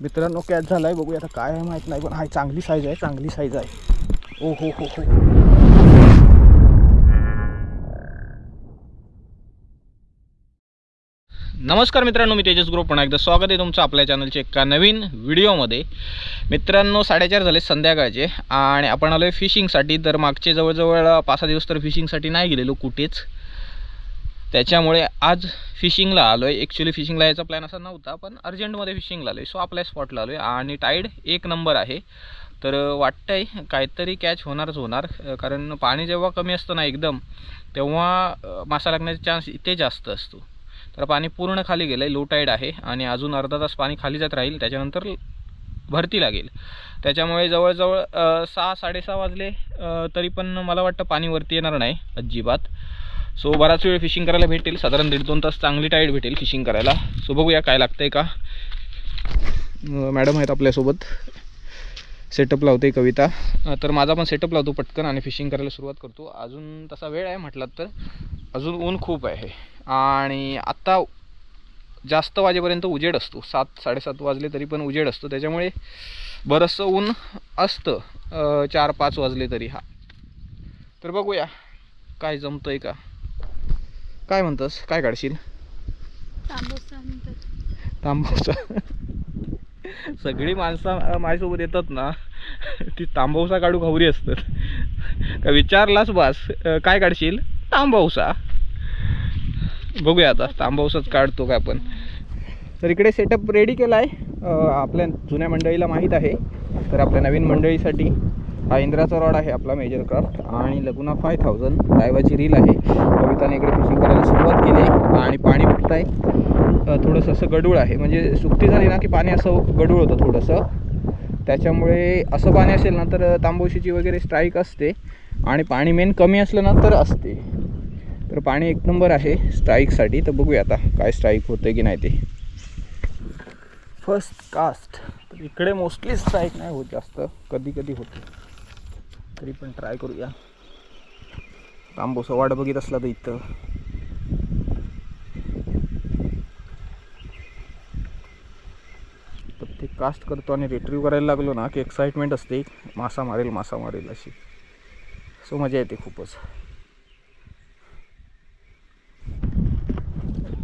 मित्रांनो कॅच आहे बघूया आता काय आहे माहीत नाही पण हा चांगली साईज आहे चांगली साईज आहे. ओ हो हो हो. नमस्कार मित्रांनो मी तेजस ग्रुप. पुन्हा एकदा स्वागत आहे तुमचं आपल्या चॅनलच्या एका नवीन व्हिडिओमध्ये मित्रांनो साडेचार झाले संध्याकाळचे आणि आपण आलो आहे फिशिंगसाठी तर मागचे जवळजवळ पाच सहा दिवस तर फिशिंगसाठी नाही गेलेलो कुठेच. त्याच्यामुळे आज फिशिंगला आलो आहे ॲक्च्युली फिशिंगला यायचा प्लॅन असा नव्हता पण अर्जंटमध्ये फिशिंगला आलो आहे सो आपल्या स्पॉटला आलो आहे आणि टाईड एक नंबर आहे. तर वाटतं आहे काहीतरी कॅच होणारच होणार. कारण पाणी जेव्हा कमी असतं ना एकदम तेव्हा मासा लागण्याचा चान्स इथे जास्त असतो. तर पाणी पूर्ण खाली गेलं आहे लो टाईड आहे. आणि अजून अर्धा तास पाणी खाली जात राहील. त्याच्यानंतर भरती लागेल. त्याच्यामुळे जवळजवळ सहा साडेसहा वाजले तरी पण मला वाटतं पाणी वरती येणार नाही अजिबात. सो बराच वेळ फिशिंग करायला भेटेल. साधारण दीड दोन तास चांगली टाईट भेटेल फिशिंग करायला. सो बघूया काय लागतं आहे का मॅडम आहेत आपल्यासोबत. सेटअप लावते कविता. तर माझा पण सेटअप लावतो पटकन आणि फिशिंग करायला सुरुवात करतो. अजून तसा वेळ आहे म्हटलात तर. अजून ऊन खूप आहे. आणि आत्ता जास्त वाजेपर्यंत उजेड असतो. सात साडेसात वाजले तरी पण उजेड असतो. त्याच्यामुळे बरंचसं ऊन असतं. चार पाच वाजले तरी हा. तर बघूया काय जमतं आहे का. काय म्हणतंस? काय काढशील? तांबवसा सगळी माणसं माझ्यासोबत येतात ना ती तांबवसा काढू खवरी असतात. का विचारलाच बास काय काढशील? तांबवसा बघूया आता तांबवसाच काढतो का आपण. तर इकडे सेटअप रेडी केला आहे आपल्या जुन्या मंडळीला माहीत आहे. तर आपल्या नवीन मंडळीसाठी हा इंद्राचा रॉड आहे आपला मेजर क्राफ्ट आणि लगुना फाय थाउजंड डायवाची रील आहे. कविताने इकडे फिशिंग करायला सुरुवात केली आणि पाणी फुटत आहे थोडंसं असं गडूळ आहे. म्हणजे सुकती झाली ना की पाणी असं गडूळ होतं थोडंसं. त्याच्यामुळे असं पाणी असेल ना तर तांबोशीची वगैरे स्ट्राईक असते आणि पाणी मेन कमी असलं ना तर असते. तर पाणी एक नंबर आहे स्ट्राईकसाठी तर बघूया आता काय स्ट्राईक होतं की नाही ते. फर्स्ट कास्ट तर इकडे मोस्टली स्ट्राईक नाही होत जास्त. कधी कधी होते. तरी पण ट्राय करूया. तांबोसा वाट बघित असला तर इथं. तर ते कास्ट करतो आणि रिट्रीव करायला लागलो ना की एक्साइटमेंट असते. मासा मारेल मासा मारेल अशी. सो मजा येते खूपच.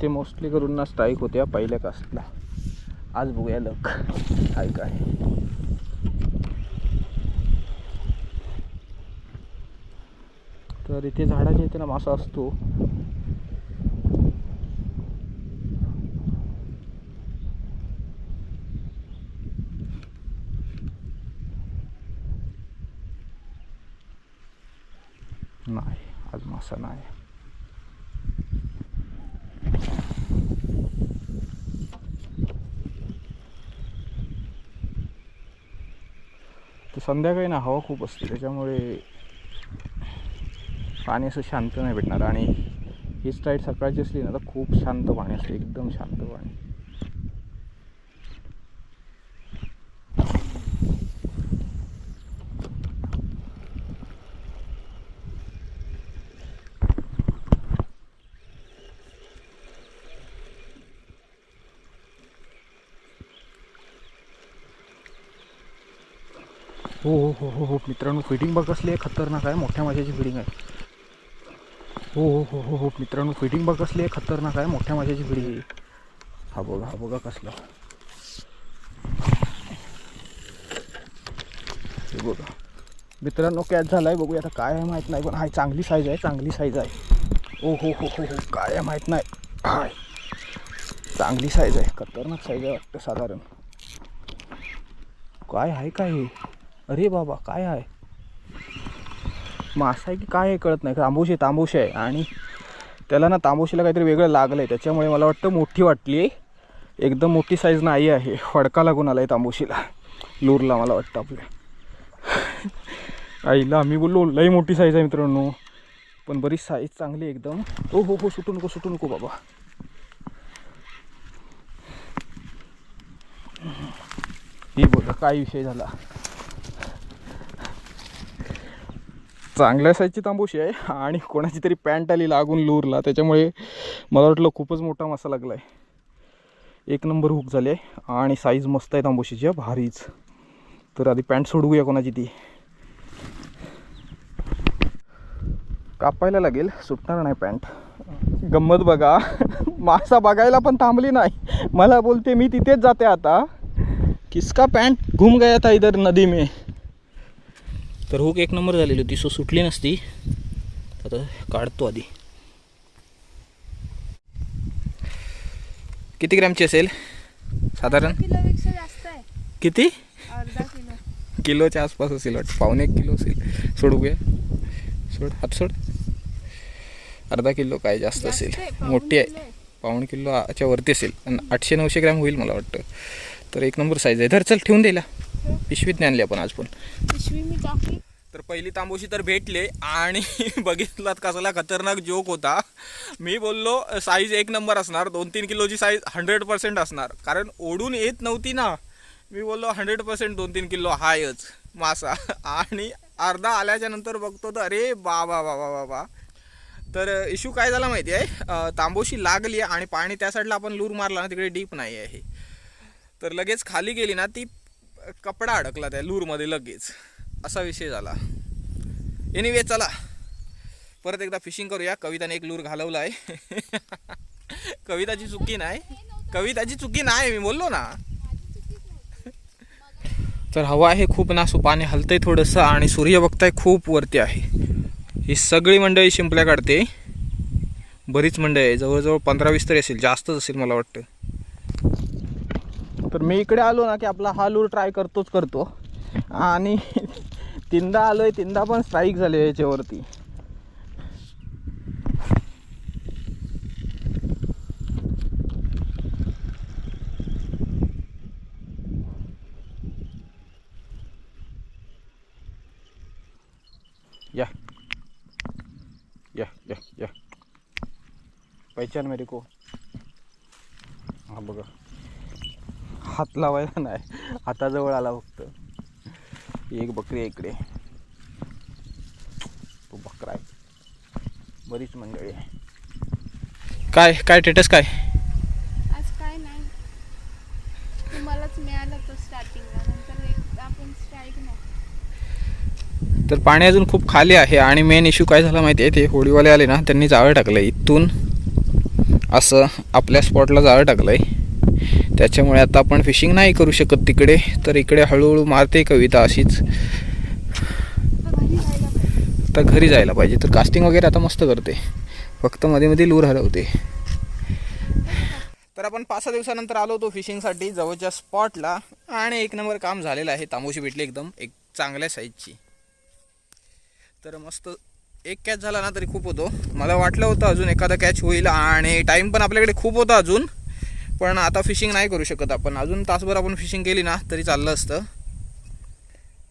ते मोस्टली करून ना स्ट्राईक होत्या पहिल्या कास्टला आज बघूया लक. काय काय. तर इथे झाडाच्या इथे ना मासा असतो. नाही आज मासा नाही. तर संध्याकाळी ना हवा खूप असते त्याच्यामुळे पाणी असं शांत नाही भेटणार. आणि हीच टाईट सकाळची असली ना तर खूप शांत पाणी असते. एकदम शांत पाणी. हो हो हो हो हो. मित्रांनो फिटिंग बघ कसली आहे. खतरनाक आहे. मोठ्या माशाची फिटिंग आहे. हो हो हो हो हो. मित्रांनो फिटिंग बघ कसली आहे खतरनाक आहे मोठ्या माशाची फिटिंग आहे. हा बघा हा बघा कसला. हे बघा. मित्रांनो कॅच झाला आहे बघूया आता काय आहे माहीत नाही पण हाय चांगली साईज आहे चांगली साईज आहे. ओ हो हो हो हो. काय आहे माहीत नाही. हाय. चांगली साईज आहे खतरनाक साईज आहे वाटतं साधारण. काय आहे काय हे अरे बाबा काय आहे? मासा आहे की काय आहे कळत नाही. तांबूशी तांबूशी आहे. आणि त्याला ना तांबूशीला काहीतरी वेगळं लागलं आहे त्याच्यामुळे मला वाटतं मोठी वाटली आहे. एकदम मोठी साईज नाही आहे. फडका लागून आला आहे तांबूशीला. लूरला मला वाटतं आपल्या. आईला आम्ही बोललो लई मोठी साईज आहे मित्रांनो. पण बरीच साईज चांगली एकदम. हो हो हो सुटू नको सुटू नको बाबा. ही बोला काय विषय झाला? चांगल्या साईजची तांबूशी आहे. आणि कोणाची तरी पॅन्ट आली लागून लूरला. त्याच्यामुळे मला वाटलं खूपच मोठा मासा लागला आहे एक नंबर हुक झाले आणि साईज मस्त आहे तांबोशीची भारीच. तर आधी पॅन्ट सोडवूया कोणाची ती. कापायला लागेल. सुटणार नाही पॅन्ट गंमत बघा. मासा बघायला पण थांबली नाही. मला बोलते मी तिथेच जाते आता. किसका पॅन्ट घुम गया था इधर नदी में. तर हुक एक नंबर झालेली होती सो सुटली नसती. आता काढतो आधी. किती ग्रॅमची असेल? साधारण? किती? किलोच्या आसपास असेल वाटतं. पावणे एक किलो असेल. सोड बघूया सोड हात सोड. अर्धा किलो काय जास्त असेल. मोठी आहे. किलो आहे. पाऊण किलोच्या वरती असेल. आणि आठशे नऊशे ग्रॅम होईल मला वाटतं. तर एक नंबर साईज आहे. धर चल ठेवून द्यायला पिशवीत नाही आणली आपण आज पण. पिशवी मी टाकली. तर पहिली तांबोशी तर भेटले आणि बघितलात कसला खतरनाक जोक होता. मी बोललो साईज एक नंबर असणार. दोन तीन किलोची साईज हंड्रेड पर्सेंट असणार. कारण ओढून येत नव्हती ना. मी बोललो हंड्रेड पर्सेंट दोन तीन किलो हायच. मासा. आणि अर्धा आल्याच्यानंतर बघतो तर अरे बाबा बाबा बाबा तर इश्यू काय झाला माहिती आहे? अं, तांबोशी लागली आणि पाणी त्या साईडला आपण लूर मारला ना तिकडे डीप नाही आहे तर लगेच खाली गेली ना ती कपडा अडकला त्या लूरमध्ये लगेच. असा विषय झाला. एनिवे चला. परत एकदा फिशिंग करूया. कविताने एक लूर घालवला आहे कविताची चुकी नाही. कविताची चुकी नाही मी बोललो ना. तर हवा आहे खूप नासू पाणी हलतंय थोडंसं आणि सूर्य बघताय खूप वरती आहे. ही सगळी मंडळी शिंपल्या काढते. बरीच मंडळी आहे. जवळजवळ पंधरा वीस तरी असेल. जास्तच असेल मला वाटतं. तर मी इकडे आलो ना की आपला हा लूर ट्राय करतोच करतो. आणि तीनदा आलोय तीनदा पण स्ट्राईक झाले याच्यावरती. या. या या या. पहचान मेरे को. हा बघा. हात लावायला नाही. हाताजवळ आला फक्त. एक बकरी आहे इकडे. तो बकरा आहे. बरीच मंडळी आहे. काय काय टेटस काय? आज काय नाही. तुम्हालाच मिळालं तो स्टार्टिंगला नंतर एक आपण स्ट्राईक नाही. तर पाणी अजून खूप खाली आहे आणि मेन इश्यू काय झाला माहिती आहे? ते होडीवाले आले ना त्यांनी जाळं टाकलं इथून असं आपल्या स्पॉटला जाळं टाकलं आहे त्याच्यामुळे आता आपण फिशिंग नाही करू शकत तिकडे. तर इकडे हळूहळू मारते कविता अशीच. आता घरी जायला पाहिजे. तर कास्टिंग वगैरे आता मस्त करते. फक्त मध्ये मध्ये लूर हरवते तर आपण पाच सहा दिवसानंतर आलो होतो फिशिंगसाठी जवळच्या स्पॉटला आणि एक नंबर काम झालेलं आहे. तांबूशी भेटली एकदम. एक चांगल्या साईजची तर मस्त एक कॅच झाला ना तरी खूप होतो. मला वाटलं होतं अजून एखादा कॅच होईल. आणि टाईम पण आपल्याकडे खूप होता अजून. पण आता फिशिंग नाही करू शकत आपण. अजून तासभर आपण फिशिंग केली ना तरी चाललं असतं.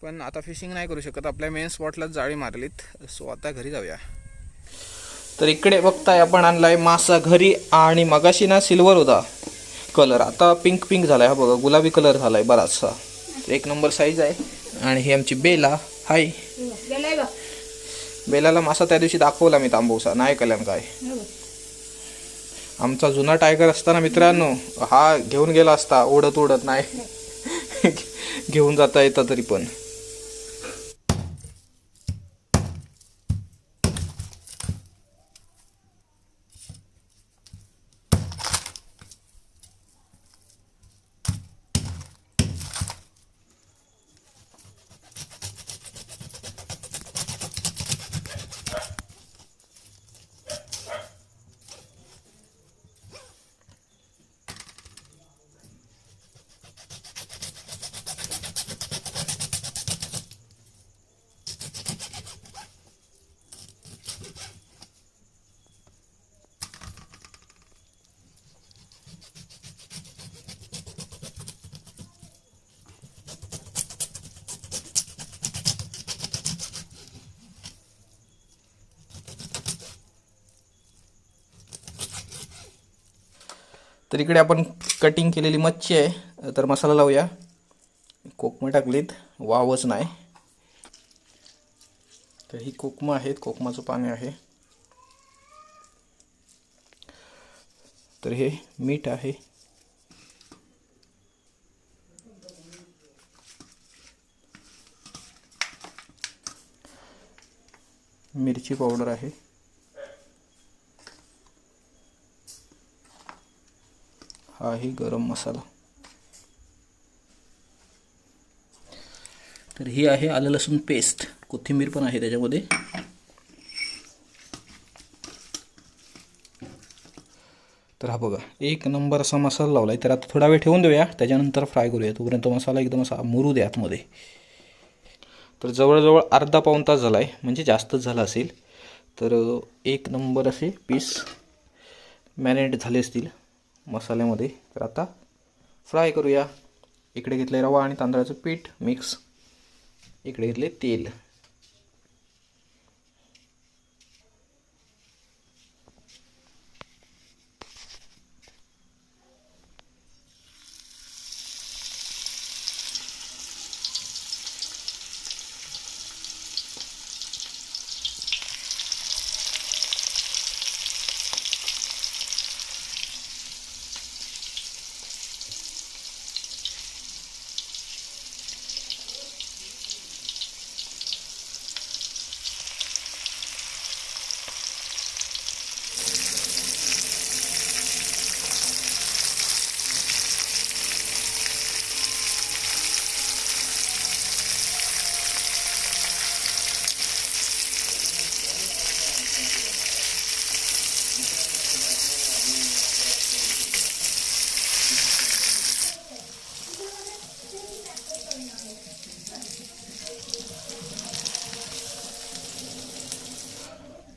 पण आता फिशिंग नाही करू शकत. आपल्या मेन स्पॉटलाच जाळी मारलीत. सो आता घरी जाऊया. तर इकडे बघताय आपण आणलाय मासा घरी आणि मगाशी ना सिल्वर होता. कलर आता पिंक पिंक झालाय. हा बघा गुलाबी कलर झालाय बराचसा. तर एक नंबर साईज आहे. आणि ही आमची बेला. हाय बेलाला मासा त्या दिवशी दाखवला मी तांबूसा नाही कल्याण काय? आमचा जुना टायगर असताना मित्रांनो हा घेऊन गेला असता ओढत ओढत नाही. घेऊन जाता येतं तरी पण. तर इकडे आपण कटिंग केलेली मच्छी आहे. तर मसाला लावूया. कोकमं टाकलीत. वावच नाही. तर ही कोकमं आहेत. कोकमाचं पाणी आहे. तर हे मीठ आहे. मिरची पावडर आहे. हा आहे गरम मसाला. तर ही आहे आलं लसूण पेस्ट कोथिंबीर पण आहे त्याच्यामध्ये. तर हा बघा एक नंबर असा मसाला लावला आहे तर आता थोडा वेळ ठेवून देऊया. त्याच्यानंतर फ्राय करूया. तोपर्यंत मसाला एकदम असा मुरू द्या आतमध्ये. तर जवळजवळ अर्धा पाऊण तास झाला आहे म्हणजे जास्तच झाला असेल. तर एक नंबर असे पीस मॅरिनेट झाले असतील. मसाल्यामध्ये. तर आता फ्राय करूया. इकडे घेतलं रवा आणि तांदळाचं पीठ मिक्स. इकडे घेतले तेल.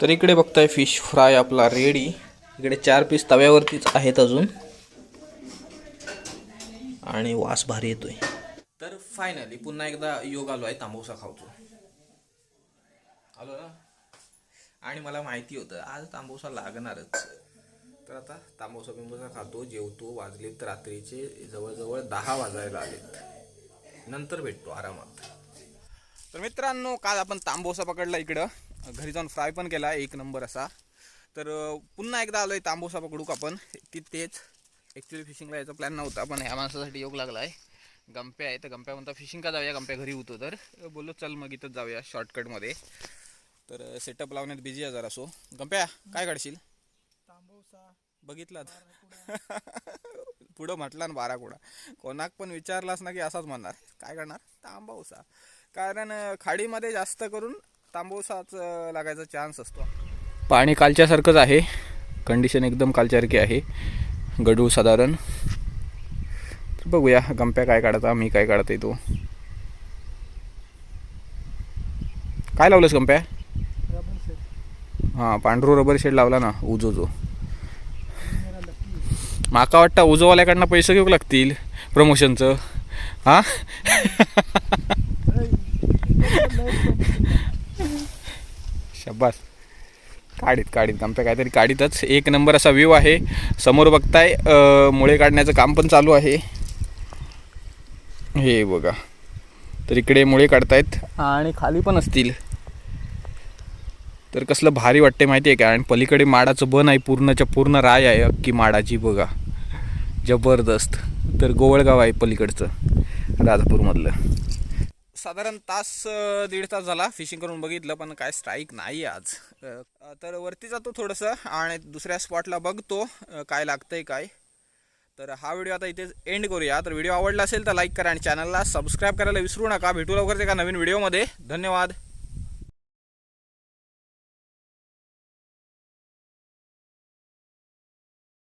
तर इकडे बघताय फिश फ्राय आपला रेडी इकडे चार पीस तव्यावरतीच आहेत अजून. आणि वास भारी येतोय. तर फायनली पुन्हा एकदा योग आलो आहे तांबूसा खावतो आलो ना? आणि मला माहिती होतं आज तांबूसा लागणारच. तर आता तांबूसा बिंबूसा खातो जेवतो वाजलेत रात्रीचे जवळजवळ दहा वाजायला आलेत. नंतर भेटतो आरामात. तर मित्रांनो काल आपण तांबोसा पकडला इकडं. घरी जाऊन फ्राय पण केला एक नंबर असा. तर पुन्हा एकदा आलोय तांबोसा पकडू का आपण तिथेच ॲक्च्युली फिशिंगला यायचा प्लॅन नव्हता पण ह्या माणसासाठी योग लागला आहे गंप्या आहे तर गंप्या म्हणता फिशिंग का जाऊया गंप्या घरी होतो तर? बोललो चल मग इथंच जाऊया शॉर्टकटमध्ये तर सेटअप लावण्यात बिझी आहे जरा सो गंप्या काय काढशील? बघितलात. पुढं म्हटला ना बारा कुडा. कोणाक पण विचारलास ना की असाच म्हणणार. काय करणार? तांबवसा कारण खाडीमध्ये जास्त करून तांबवसाच अं, लागायचा चान्स असतो. पाणी कालच्यासारखंच आहे. कंडिशन एकदम कालच्यासारखी आहे. गडूळ साधारण. तर बघूया गंप्या काय काढता मी काय काढते तो काय लावलंस गंप्या? हां पांढरू रबर शेड लावला ना उजो जो माका वाटतं उजोवाल्याकडनं पैसे घेऊ लागतील प्रमोशनचं. हां? शब्बास काढीत काढीत. गमप्या काहीतरी काढीतच. एक नंबर असा व्ह्यू आहे. समोर बघताय मुळे काढण्याचं काम पण चालू आहे. हे बघा. तर इकडे मुळे काढतायत. आणि खाली पण असतील. तर कसलं भारी वाटते माहिती आहे का? आणि पलीकडे माडाचं बन आहे पूर्णच्या पूर्ण राय आहे अख्खी माडाची बघा. जबरदस्त. तर गोवळगाव आहे पलीकडचं राजापूरमधलं. साधारण तास दीड तास झाला फिशिंग करून बघितलं पण काय स्ट्राईक नाही आज. तर वरती जातो थोडंसं आणि दुसऱ्या स्पॉटला बघतो काय लागतंय काय. तर हा व्हिडिओ आता इथेच एंड करूया. तर व्हिडिओ आवडला असेल तर लाईक करा आणि चॅनलला सबस्क्राईब करायला विसरू नका. भेटू लवकरच एका नवीन व्हिडिओमध्ये धन्यवाद.